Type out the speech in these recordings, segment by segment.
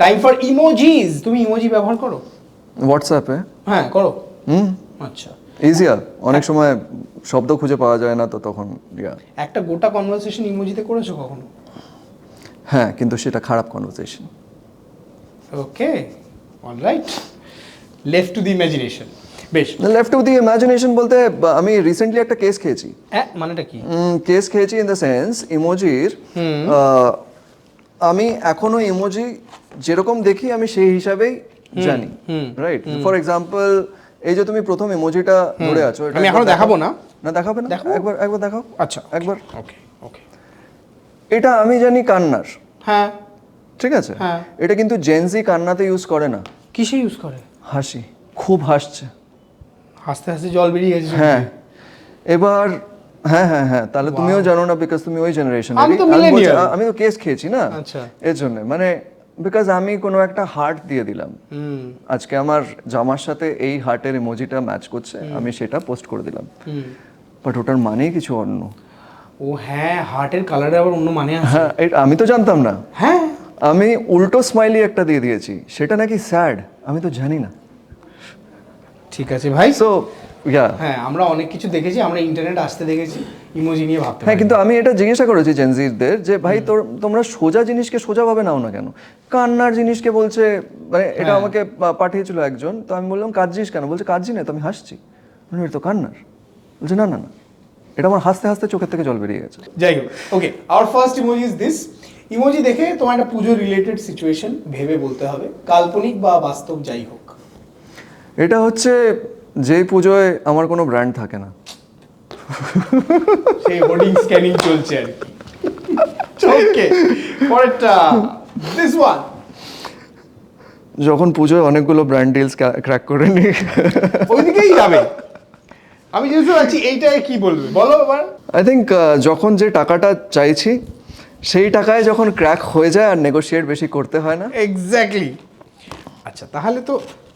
Time for ইমোজিজ তুমি emoji ব্যবহার করো? হোয়াটসঅ্যাপে হ্যাঁ করো। হুম। আচ্ছা। ইজিয়ার অনেক সময় শব্দ খুঁজে পাওয়া যায় না তো তখন. একটা গোটা কনভারসেশন ইমোজিতে করেছ কখনো? হ্যাঁ কিন্তু সেটা খারাপ conversation okay alright left to the imagination বেশ। লেফট টু দি ইমাজিনেশন বলতে আমি রিসেন্টলি একটা কেস খেয়েছি। হ্যাঁ মানেটা কি? কেস খেয়েছি ইন দ্য সেন্স ইমোজির আমি এখনও ইমোজি যেরকম দেখি আমি সেই হিসাবেই জানি রাইট ফর এক্সাম্পল এই যে তুমি প্রথম ইমোজিটা ধরে আছো এটা আমি এখনও দেখাবো না। না দেখাবে না? একবার একবার দেখাও। আচ্ছা একবার। ওকে ওকে এটা আমি জানি কান্নার। হ্যাঁ। ঠিক আছে? হ্যাঁ। এটা কিন্তু জেনজি কান্নাতে ইউজ করে না। কিসে ইউজ করে? হাসি। খুব হাসছে। হাসতে হাসতে জল বেরিয়ে গেছে হ্যাঁ। এবার হ্যাঁ হ্যাঁ হ্যাঁ তাহলে তুমিও জানো না বিকজ তুমি ওই জেনারেশন আমি তো কেস খেয়েছি না? আচ্ছা। এর জন্য মানে বিকজ আমি কোনো একটা হার্ট দিয়ে দিলাম। আজকে আমার জামার সাথে এই হার্টের ইমোজিটা ম্যাচ করছে আমি সেটা পোস্ট করে দিলাম। বাট ওটার মানেই কিছু অন্য। ও হ্যাঁ হার্টের কালারে আবার অন্য মানে আছে। হ্যাঁ আমি তো জানতাম না। হ্যাঁ। আমি উল্টো স্মাইলি একটা দিয়ে দিয়েছি সেটা নাকি স্যাড আমি তো জানি না। ঠিক আছে ভাই। সো হ্যাঁ আমরা অনেক কিছু দেখেছি আমরা ইন্টারনেট আসতে দেখেছি ইমোজি নিয়ে ভাবতে হ্যাঁ কিন্তু আমি এটা জিজ্ঞাসা করেছি জেনজিদের যে ভাই তোর তোমরা সোজা জিনিসকে সোজাভাবে নাও না কেন? কান্নার জিনিসকে বলছে মানে এটা হ্যাঁ। আমাকে পাঠিয়েছিল একজন তো আমি বললাম কাঁদছিস কেন? বলছে কাঁদছি না তো আমি হাসছি। মানে তো কান্নার। বলছে না না না এটা আমার হাসতে হাসতে চোখের থেকে জল বেরিয়ে গেছে। যাই হোক okay our first emoji is this emoji দেখে তোমার একটা পুজো রিলেটেড সিচুয়েশন ভেবে বলতে হবে কাল্পনিক বা বাস্তব যাই হোক। এটা হচ্ছে যেই পুজোয় আমার কোনো ব্র্যান্ড থাকে না। সেই হোর্ডিং স্ক্যানিং চলছে আর কি। ওকে পরেরটা দিস ওয়ান যখন পুজোয় অনেকগুলো ব্র্যান্ড ডিলস ক্র্যাক করে নিই। ওইদিকেই যাবে। আমি যেহেতু আছি এইটায় কি বলবে? বলো এবার। আই থিঙ্ক যখন যে টাকাটা চাইছি সেই টাকায় যখন ক্র্যাক হয়ে যায় আর নেগোশিয়েট বেশি করতে হয় না। এক্স্যাক্টলি আচ্ছা তাহলে তো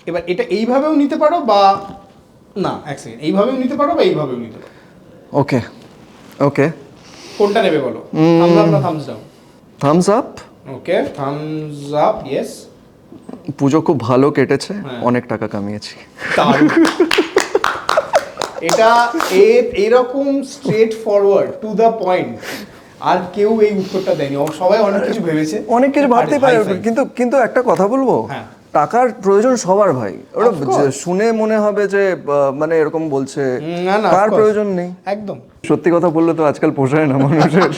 এবার এটা এইভাবেও নিতে পারো বা না এক সেকেন্ড এইভাবেও নিতে পারো বা এইভাবেও নিতে পারো? ওকে ওকে কোনটা নেবে বলো? থামস আপ না thumbs down thumbs up okay thumbs up yes Pujo খুব ভালো কেটেছে হ্যাঁ। অনেক টাকা কামিয়েছি। এটা এরকম straightforward to the point আর কেউ এই উত্তরটা দেয়নি। সবাই অনেক কিছু ভেবেছে। অনেক কিছু ভাবতে পারে। কিন্তু কিন্তু একটা কথা বলব? হ্যাঁ। টাকার প্রয়োজন সবার ভাই। ওটা শুনে মনে হবে যে মানে এরকম বলছে না, না, তার প্রয়োজন নেই। একদম। সত্যি কথা বললে তো আজকাল পোষায় না মানুষের।